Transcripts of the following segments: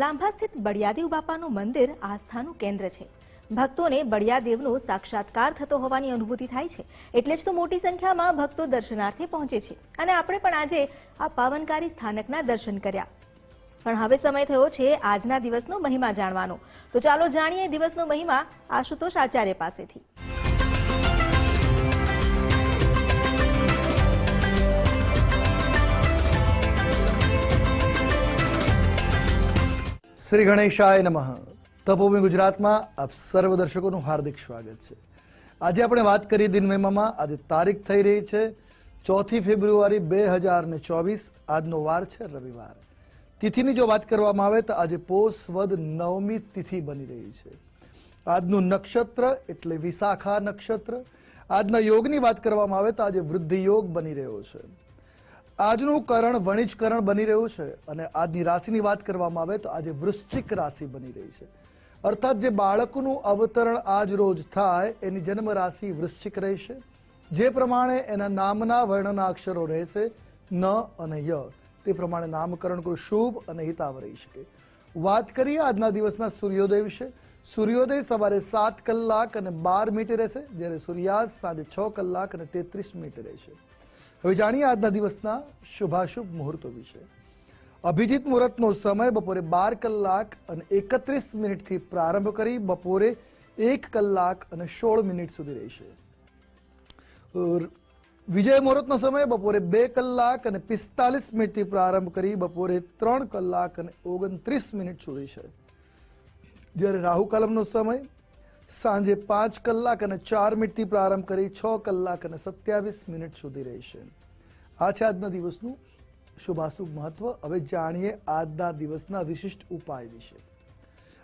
લાંભા સ્થિત બળિયાદેવ બાપાનું મંદિર આસ્થાનું કેન્દ્ર છે. ભક્તોને બળિયાદેવનો સાક્ષાત્કાર થતો હોવાની અનુભૂતિ થાય છે. એટલે જ તો મોટી સંખ્યામાં ભક્તો દર્શનાર્થે પહોંચે છે. અને આપણે પણ આજે આ પાવનકારી સ્થાનકના દર્શન કર્યા. પણ હવે સમય થયો છે આજના દિવસનો મહિમા જાણવાનો. તો ચાલો જાણીએ દિવસનો મહિમા આશુતોષ આચાર્ય પાસેથી. શ્રી ગણેશાય નમઃ. તપોભૂમિ ગુજરાતમાં આપ સર્વ દર્શકોનું હાર્દિક સ્વાગત છે. આજે આપણે વાત કરીએ દિનમેમામાં આજે તારીખ થઈ રહી છે, ચોથી ફેબ્રુઆરી બે હજાર ને ચોવીસ, આજનો વાર છે રવિવાર. તિથિની જો વાત કરવામાં આવે તો આજે પોષ વદ નવમી તિથિ બની રહી છે. આજનું નક્ષત્ર એટલે વિશાખા નક્ષત્ર. આજના યોગની વાત કરવામાં આવે તો આજે વૃદ્ધિ યોગ બની રહ્યો છે. આજનું કરણ વણિજ કરણ બની રહ્યું છે અને આજની રાશિની વાત કરવામાં આવે તો આજે વૃશ્ચિક રાશિ બની રહી છે. અર્થાત જે બાળકનું અવતરણ આજ રોજ થાય, એની જન્મ રાશિ વૃશ્ચિક રહેશે. જે પ્રમાણે એના નામના વર્ણના અક્ષરો રહેશે, ન અને ય. તે પ્રમાણે નામકરણ કોઈ શુભ અને હિતાવ રહી શકે. વાત કરીએ આજના દિવસના સૂર્યોદય વિશે. સૂર્યોદય સવારે સાત કલાક અને બાર મિનિટે રહેશે. જ્યારે સૂર્યાસ્ત સાંજે છ કલાક અને તેત્રીસ મિનિટે રહેશે. હવે જાણીએ આજના દિવસના શુભાશુભ મુહૂર્તો વિશે. અભિજીત મુહૂર્તનો સમય બપોરે બાર કલાક અને એકત્રીસ મિનિટથી પ્રારંભ કરી બપોરે એક કલાક અને સોળ મિનિટ સુધી રહેશે. વિજય મુહૂર્તનો સમય બપોરે બે કલાક અને પિસ્તાલીસ મિનિટથી પ્રારંભ કરી બપોરે ત્રણ કલાક અને ઓગણત્રીસ મિનિટ સુધી છે જ્યારે રાહુ કાલમનો સમય સાંજે પાંચ કલાક અને ચાર મિનિટથી પ્રારંભ કરી છ કલાક અને સત્યાવીસ મિનિટ સુધી રહેશે. આ છે આજના દિવસનું શુભાશુભ મહત્વ હવે જાણીએ આજના દિવસના વિશિષ્ટ ઉપાય વિશે.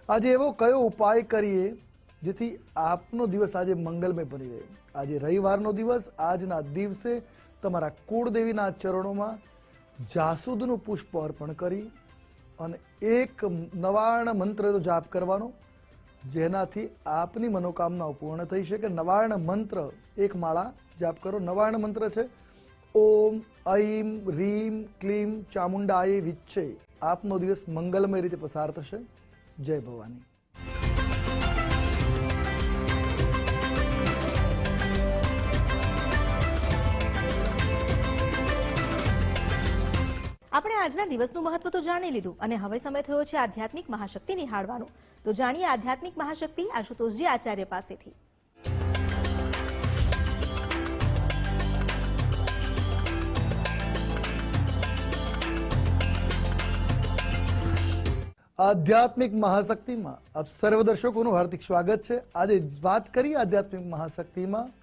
આજે એવો કયો ઉપાય કરીએ જેથી આપનો દિવસ આજે મંગલમય બની રહે? આજે રવિવારનો દિવસ, આજના દિવસે તમારા કુળદેવીના ચરણોમાં જાસૂદનું પુષ્પ અર્પણ કરી અને એક નવાર્ણ મંત્રનો જાપ કરવાનો જેનાથી આપની મનોકામનાઓ પૂર્ણ થઈ શકે. નવાર્ણ મંત્ર, એક માળા જાપ કરો. નવાર્ણ મંત્ર છે, ઓમ, ઐમ, રીમ, ક્લીમ, ચામુંડાય, વિચ્છે. આપનો દિવસ મંગલમય રીતે પસાર થશે. જય ભવાની. આપણે આજના દિવસનું મહત્વ તો જાણી લીધું અને હવે સમય થયો છે આધ્યાત્મિક મહાશક્તિ નિહાળવાનો. તો જાણીએ આધ્યાત્મિક મહાશક્તિ આશુતોષજી આચાર્ય પાસેથી. આધ્યાત્મિક મહાશક્તિમાં આપ સર્વ દર્શકોનું હાર્દિક સ્વાગત છે. આજે વાત કરીએ આધ્યાત્મિક મહાશક્તિમાં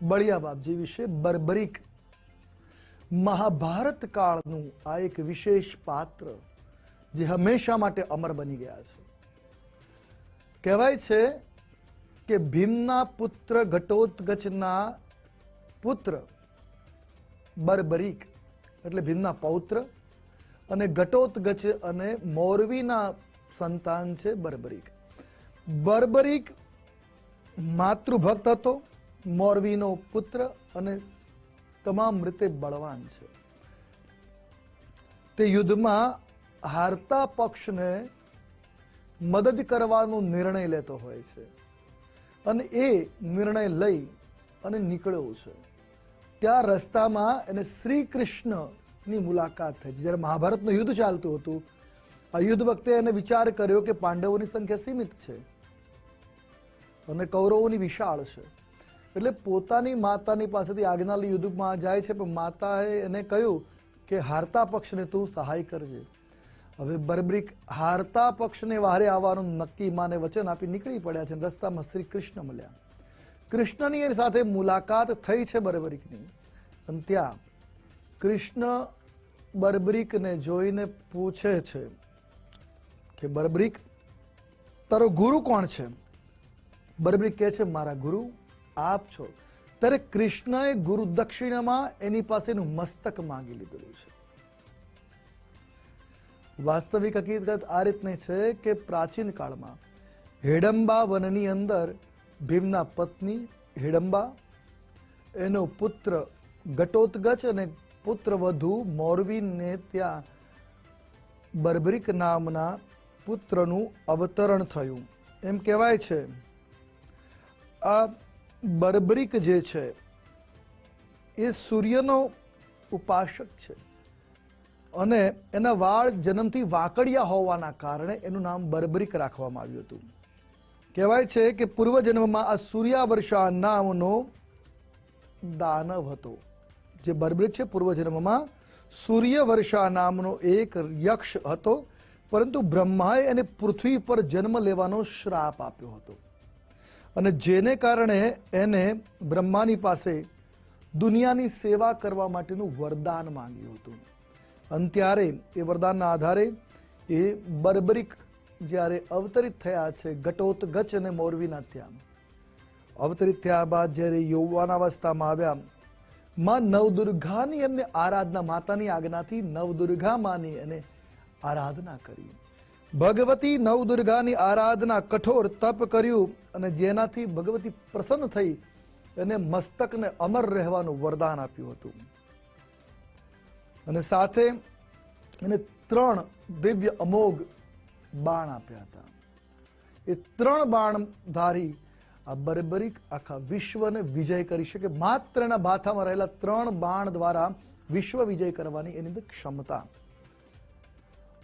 બળિયા બાપજી વિશે બર્બરીક મહાભારત કાળનું આ એક વિશેષ પાત્ર જે હંમેશા માટે અમર બની ગયા છે. કહેવાય છે કે ભીમના પુત્ર ઘટોત્કચના પુત્ર બર્બરીક, એટલે ભીમના પૌત્ર, અને ઘટોત્ગચ અને મોરવીના સંતાન છે બર્બરીક. બર્બરીક માતૃભક્ત હતો મોરવીનો પુત્ર અને તમામ રીતે બળવાન છે. તે યુદ્ધમાં હારતા પક્ષને મદદ કરવાનો નિર્ણય લેતો હોય છે અને એ નિર્ણય લઈ અને નીકળ્યો છે. ત્યાં રસ્તામાં એને શ્રી કૃષ્ણની મુલાકાત થઈ જ્યારે મહાભારતનું યુદ્ધ ચાલતું હતું, આ યુદ્ધ વખતે એને વિચાર કર્યો કે પાંડવોની સંખ્યા સીમિત છે અને કૌરવોની વિશાળ છે. એટલે પોતાની માતાની પાસેથી આજ્ઞા લઈ યુદ્ધમાં જાય છે, પણ માતાએ એને કહ્યું કે હારતા પક્ષને તું સહાય કરજે. હવે બરબ્રિક હારતા પક્ષને વારે આવવાનું નક્કી માને વચન આપી નીકળી પડ્યા છે રસ્તામાં શ્રી કૃષ્ણ મળ્યા. કૃષ્ણની એની સાથે મુલાકાત થઈ છે બરબરીકની. અને ત્યાં કૃષ્ણ બરબરીકને જોઈને પૂછે છે કે બરબરીક, તારો ગુરુ કોણ છે? બરબરીક કહે છે, મારા ગુરુ આપ છો. ત્યારે કૃષ્ણએ ગુરુ દક્ષિણામાં એની પાસેનું મસ્તક માંગી લીધેલું છે. વાસ્તવિક હકીકત આ રીતની છે કે પ્રાચીન કાળમાં હેડંબા વનની અંદર ભીમના પત્ની હેડંબા, એનો પુત્ર ઘટોત્ગચ અને પુત્ર વધુ મોરવીને ત્યાં બર્બરિક નામના પુત્રનું અવતરણ થયું. એમ કહેવાય છે. આ બર્બરિક જે છે, એ સૂર્યનો ઉપાસક છે. અને એના વાળ જન્મથી વાંકડિયા હોવાના કારણે એનું નામ બર્બરિક રાખવામાં આવ્યું હતું. કહેવાય છે કે પૂર્વજન્મમાં આ સૂર્યાવર્ષા નામનો દાનવ હતો. જે બર્બરિક છે, પૂર્વજન્મમાં સૂર્યવર્ષા નામનો એક યક્ષ હતો, પરંતુ બ્રહ્માએ એને પૃથ્વી પર જન્મ લેવાનો શ્રાપ આપ્યો હતો. અને જેને કારણે એને બ્રહ્માની પાસે દુનિયાની સેવા કરવા માટેનું વરદાન માંગ્યું હતું. અને ત્યારે એ વરદાનના આધારે એ બર્બરિક જ્યારે અવતરિત થયા છે ઘટોત ગચ અને મોરવીના ત્યાં. અવતરિત થયા બાદ જ્યારે યૌવાનાવસ્થામાં આવ્યા, માં નવદુર્ગાની એમને આરાધના, માતાની આજ્ઞાથી નવદુર્ગા માની એને આરાધના કરી. ભગવતી નવદુર્ગાની આરાધના કઠોર તપ કર્યું અને જેનાથી ભગવતી પ્રસન્ન થઈ એને મસ્તકને અમર રહેવાનું વરદાન આપ્યું હતું. અને સાથે એને ત્રણ દિવ્ય અમોઘ બાણ આપ્યા હતા. એ ત્રણ બાણ ધારી આ બરબરીક આખા વિશ્વને વિજય કરી શકે. માત્ર એના ભાથામાં રહેલા ત્રણ બાણ દ્વારા વિશ્વ વિજય કરવાની એની અંદર ક્ષમતા.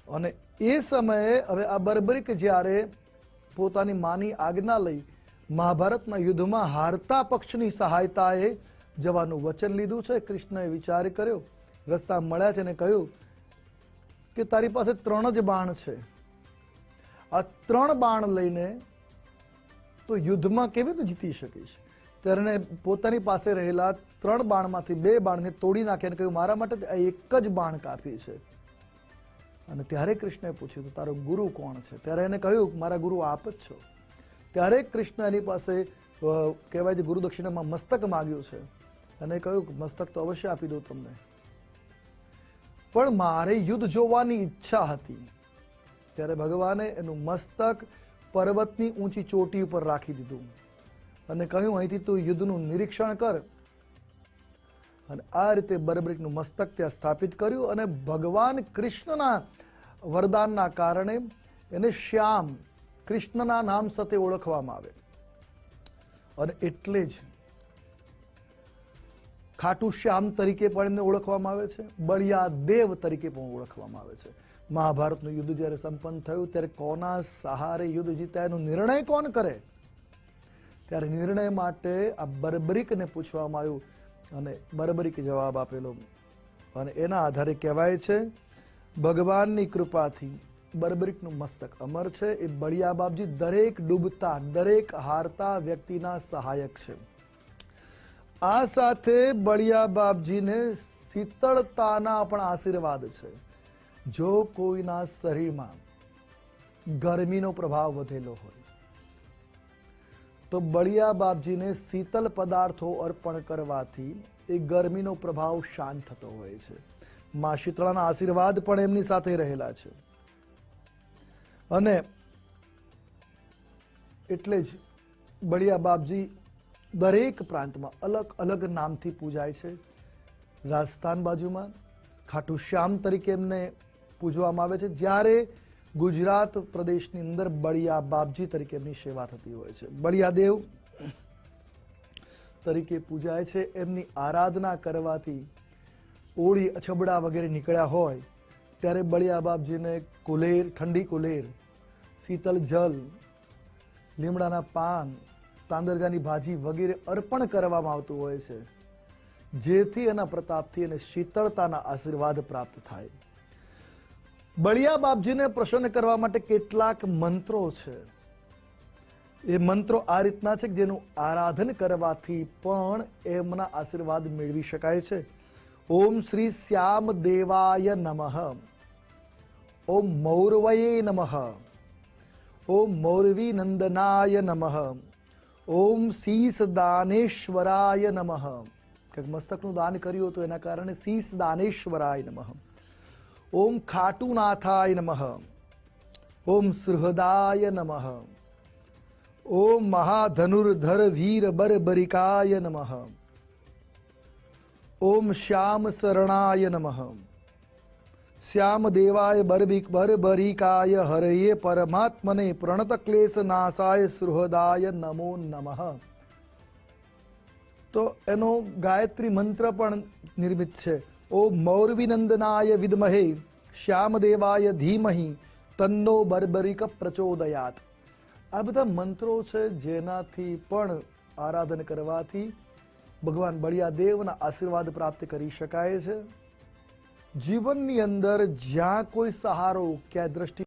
અને એ સમયે હવે આ બર્બરિક જ્યારે પોતાની માની આજ્ઞા લઈ મહાભારતના યુદ્ધમાં હારતા પક્ષની સહાયતાએ જવાનું વચન લીધું છે, કૃષ્ણએ વિચાર કર્યો, રસ્તા મળ્યા છે અને કહ્યું કે તારી પાસે ત્રણ જ બાણ છે. આ ત્રણ બાણ લઈને તો યુદ્ધમાં કેવી રીતે જીતી શકીશ? ત્યારે પોતાની પાસે રહેલા ત્રણ બાણમાંથી બે બાણને તોડી નાખ્યા અને કહ્યું, મારા માટે આ એક જ બાણ કાફી છે. અને ત્યારે કૃષ્ણએ પૂછ્યું, તો તારો ગુરુ કોણ છે? ત્યારે એને કહ્યું મારા ગુરુ આપ જ છો. ત્યારે કૃષ્ણ એની પાસે કહેવાય છે ગુરુ દક્ષિણામાં મસ્તક માગ્યું છે. અને કહ્યું મસ્તક તો અવશ્ય આપી દઉં તમને. પણ મારે યુદ્ધ જોવાની ઈચ્છા હતી. ત્યારે ભગવાને એનું મસ્તક પર્વતની ઊંચી ચોટી ઉપર રાખી દીધું. અને કહ્યું, અહીંથી તું યુદ્ધનું નિરીક્ષણ કર. અને આ રીતે બર્બરીકનું મસ્તક ત્યાં સ્થાપિત કર્યું અને ભગવાન કૃષ્ણના વરદાનના કારણે એને શ્યામ કૃષ્ણના નામ સાથે ઓળખવામાં આવે. અને એટલે જ ખાટુ શ્યામ તરીકે પણ એમને ઓળખવામાં આવે છે, બળિયા દેવ તરીકે પણ ઓળખવામાં આવે છે. મહાભારતનું યુદ્ધ જ્યારે સંપન્ન થયું, ત્યારે કોના સહારે યુદ્ધ જીતા એનો નિર્ણય કોણ કરે? ત્યારે નિર્ણય માટે આ બર્બરિકને પૂછવામાં આવ્યું અને બરબરીક જવાબ આપેલો. અને એના આધારે કહેવાય છે, ભગવાનની કૃપાથી બર્બરિકનું મસ્તક અમર છે. એ બળિયા બાપજી દરેક ડૂબતા, દરેક હારતા વ્યક્તિના સહાયક છે. આ સાથે બળિયા બાપજીને શીતળતાના પણ આશીર્વાદ છે. જો કોઈના શરીરમાં ગરમીનો પ્રભાવ વધેલો હોય તો બળિયા બાપજીને શીતલ પદાર્થો અર્પણ કરવાથી એ ગરમીનો પ્રભાવ શાંત થતો હોય છે. મા શીતળાના આશીર્વાદ પણ એમની સાથે રહેલા છે. અને એટલે જ બળિયા બાપજી દરેક પ્રાંતમાં અલગ અલગ નામથી પૂજાય છે. રાજસ્થાન બાજુમાં ખાટુ શ્યામ તરીકે એમને પૂજવામાં આવે છે. જ્યારે ગુજરાત પ્રદેશની અંદર બળિયા બાપજી તરીકે એમની સેવા થતી હોય છે. બળિયાદેવ તરીકે પૂજાય છે. એમની આરાધના કરવાથી ઓળી, અછબડા વગેરે નીકળ્યા હોય, ત્યારે બળિયા બાપજીને કુલેર, ઠંડી કુલેર, શીતલ જલ, લીમડાના પાન, તાંદરજાની ભાજી વગેરે અર્પણ કરવામાં આવતું હોય છે, જેથી એના પ્રતાપથી એને શીતળતાના આશીર્વાદ પ્રાપ્ત થાય. બળિયા બાપજીને પ્રસન્ન કરવા માટે કેટલાક મંત્રો છે. એ મંત્રો આ રીતના છે કે જેનું આરાધન કરવાથી પણ એમના આશીર્વાદ મેળવી શકાય છે. ઓમ શ્રી શ્યામ દેવાય નમઃ. ઓમ મૌરવયે નમઃ. ઓમ મૌરવી નંદનાય નમઃ. ઓમ શીસ દાનેશ્વરાય નમઃ. મસ્તકનું દાન કર્યું હતું એના કારણે શીસ દાનેશ્વરાય નમઃ. ઓમ ખાટુનાથાય નમઃ ઓમ સૃહદાય નમઃ ઓમ મહાધનુર્ધર વીર બરબરિકાય નમઃ ઓમ શ્યામ શરણાય નમઃ શ્યામ દેવાય બરબિક બરબરિકાય હરયે પરમાત્મને પ્રણત ક્લેશ નાશાય સૃહદાય નમો નમઃ તો એનો ગાયત્રી મંત્ર પણ નિર્મિત છે ઓમ મૌરવિનંદનાય વિદ્મહે, શ્યામદેવાય ધીમહિ, તન્નો બર્બરિક પ્રચોદયાત. આ બધા મંત્રો છે જેનાથી પણ આરાધન કરવાથી ભગવાન બળિયાદેવના આશીર્વાદ પ્રાપ્ત કરી શકાય છે. જીવનની અંદર જ્યાં કોઈ સહારો ક્યાં દ્રષ્ટિ